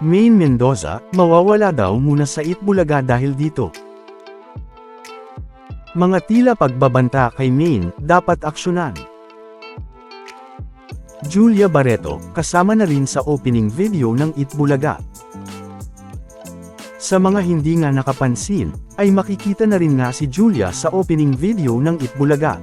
Main Mendoza, mawawala daw muna sa Itbulaga dahil dito. Mga tila pagbabanta kay Main, dapat aksyonan. Julia Barreto, kasama na rin sa opening video ng Itbulaga. Sa mga hindi nga nakapansin, ay makikita na rin nga si Julia sa opening video ng Itbulaga.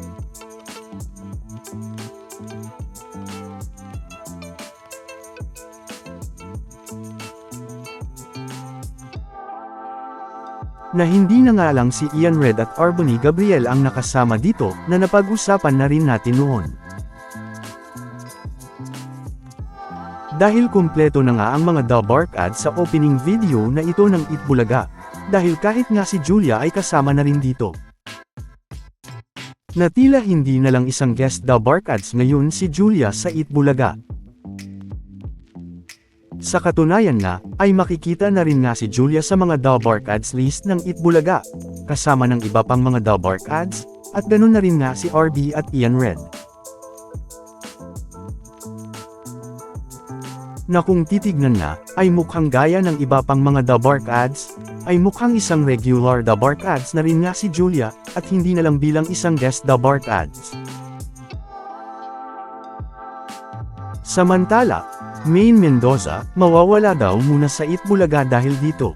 Na hindi na nga lang si Ian Red at Arbony Gabriel ang nakasama dito, na napag-usapan na rin natin noon. Dahil kumpleto na nga ang mga The Bark ads sa opening video na ito ng Itbulaga, dahil kahit nga si Julia ay kasama na rin dito. Na tila hindi na lang isang guest The Bark ads ngayon si Julia sa Itbulaga. Sa katunayan nga, ay makikita na rin nga si Julia sa mga The Bark ads list ng Itbulaga, kasama ng iba pang mga The Bark ads, at ganun na rin nga si RB at Ian Red. na kung titignan na, ay mukhang gaya ng iba pang mga The ads, ay mukhang isang regular The ads na rin nga si Julia, at hindi na lang bilang isang guest The ads. Samantala, Main Mendoza, mawawala daw muna sa Itbulaga dahil dito.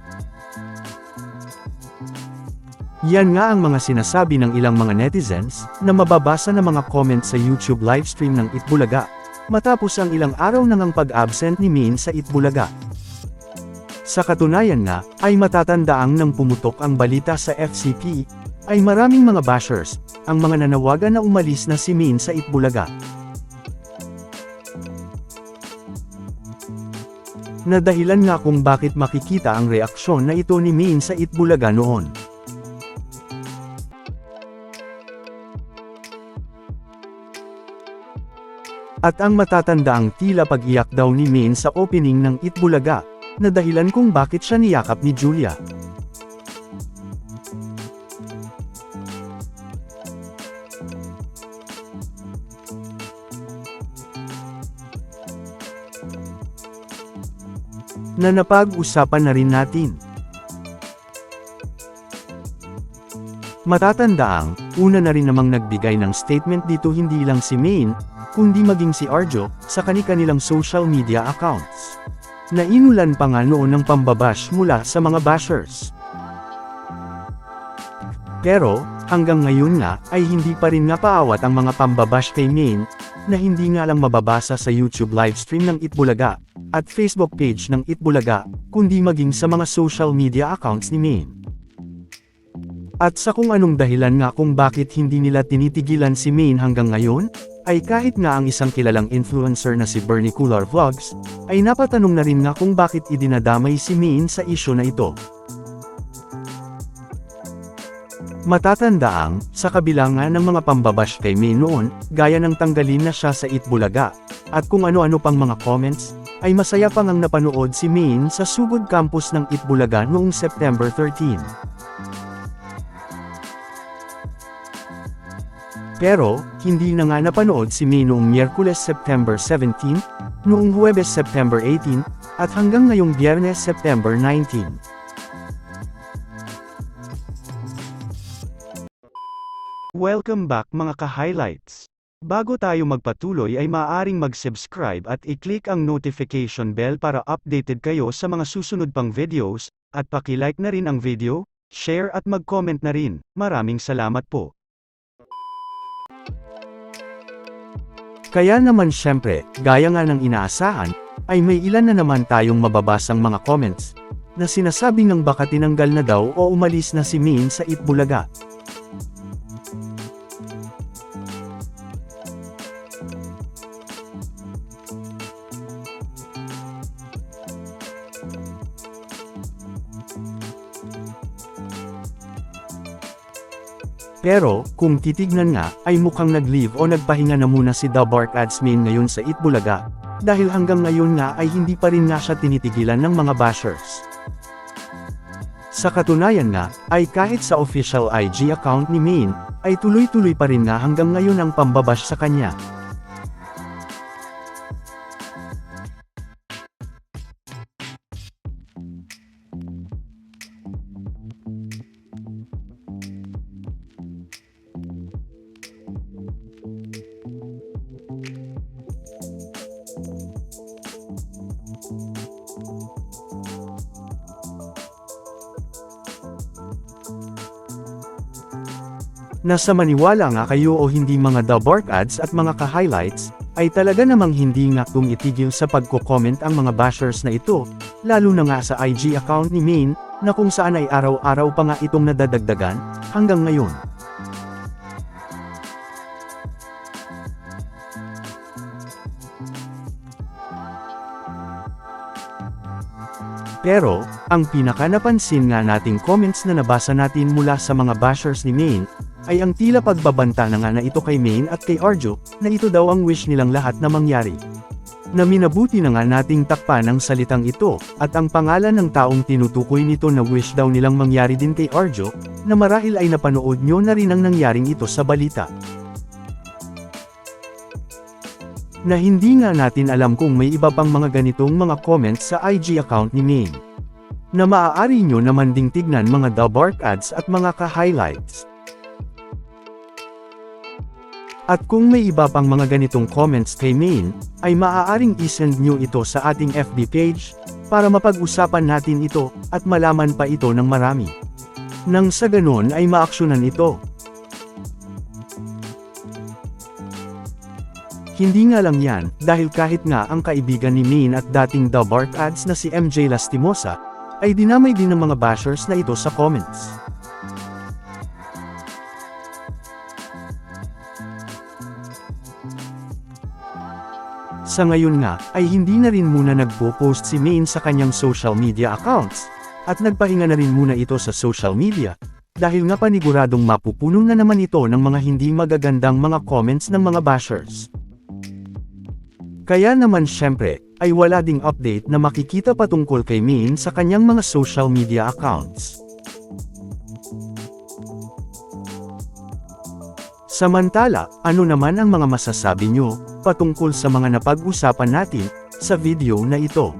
Yan nga ang mga sinasabi ng ilang mga netizens, na mababasa na mga comments sa YouTube livestream ng Itbulaga, matapos ang ilang araw nang ang pag-absent ni Min sa Itbulaga. Sa katunayan nga, ay matatandaang nang pumutok ang balita sa FCP, ay maraming mga bashers, ang mga nanawagan na umalis na si Min sa Itbulaga. Na dahilan nga kung bakit makikita ang reaksyon na ito ni Min sa Itbulaga noon. At ang matatandaang tila pag-iyak daw ni Min sa opening ng Itbulaga, na dahilan kung bakit siya niyakap ni Julia. Na napag-usapan na rin natin. Matatandaang, una na rin namang nagbigay ng statement dito hindi lang si Main, kundi maging si Arjo, sa kani-kanilang social media accounts. Nainulan pa nga noon ng pambabash mula sa mga bashers. Pero, hanggang ngayon nga, ay hindi pa rin napaawat ang mga pambabash kay Main, na hindi nga lang mababasa sa YouTube livestream ng Itbulaga, at Facebook page ng Itbulaga, kundi maging sa mga social media accounts ni Main. At sa kung anong dahilan nga kung bakit hindi nila tinitigilan si Main hanggang ngayon, ay kahit nga ang isang kilalang influencer na si Bernie Coolar Vlogs, ay napatanong na rin nga kung bakit idinadamay si Main sa isyo na ito. Matatandaang, sa kabila ng mga pambabash kay Main noon, gaya ng tanggalin na siya sa Itbulaga, at kung ano-ano pang mga comments, ay masaya pang ang napanood si Main sa Sugod Campus ng Itbulaga noong September 13. Pero, hindi na nga napanood si May noong Miyerkules September 17, noong Huwebes September 18, at hanggang ngayong Biyernes September 19. Welcome back mga ka-highlights. Bago tayo magpatuloy ay maaaring mag-subscribe at i-click ang notification bell para updated kayo sa mga susunod pang videos, at paki-like na rin ang video, share at mag-comment na rin. Maraming salamat po. Kaya naman syempre, gaya nga ng inaasahan, ay may ilan na naman tayong mababasang mga comments, na sinasabing ng baka tinanggal na daw o umalis na si Min sa Itbulaga. Pero, kung titignan nga, ay mukhang nag-leave o nagpahinga na muna si The Bark Ads main ngayon sa Itbulaga, dahil hanggang ngayon nga ay hindi pa rin nga siya tinitigilan ng mga bashers. Sa katunayan nga, ay kahit sa official IG account ni Main, ay tuloy-tuloy pa rin nga hanggang ngayon ang pambabash sa kanya. Nasa maniwala nga kayo o hindi mga the bark ads at mga ka-highlights, ay talaga namang hindi nga tumitigil sa pagko-comment ang mga bashers na ito, lalo na nga sa IG account ni Main, na kung saan ay araw-araw pa nga itong nadadagdagan, hanggang ngayon. Pero, ang pinaka napansin nga nating comments na nabasa natin mula sa mga bashers ni Main, ay ang tila pagbabanta na nga na ito kay Main at kay Arjo, na ito daw ang wish nilang lahat na mangyari. Na minabuti na nga nating takpan ang salitang ito, at ang pangalan ng taong tinutukoy nito na wish daw nilang mangyari din kay Arjo, na marahil ay napanood nyo na rin ang nangyaring ito sa balita. Na hindi nga natin alam kung may iba pang mga ganitong mga comments sa IG account ni Main. Na maaari nyo naman ding tignan mga the ads at mga ka-highlights. At kung may iba pang mga ganitong comments kay Main, ay maaaring isend nyo ito sa ating FB page, para mapag-usapan natin ito, at malaman pa ito ng marami. Nang sa ganon ay maaksyonan ito. Hindi nga lang yan, dahil kahit nga ang kaibigan ni Main at dating The Bark Ads na si MJ Lastimosa, ay dinamay din ng mga bashers na ito sa comments. Sa ngayon nga, ay hindi na rin muna nagpo-post si Main sa kanyang social media accounts, at nagpahinga na rin muna ito sa social media, dahil nga paniguradong mapupuno na naman ito ng mga hindi magagandang mga comments ng mga bashers. Kaya naman syempre, ay wala ding update na makikita patungkol kay Min sa kanyang mga social media accounts. Samantala, ano naman ang mga masasabi nyo, patungkol sa mga napag-usapan natin, sa video na ito?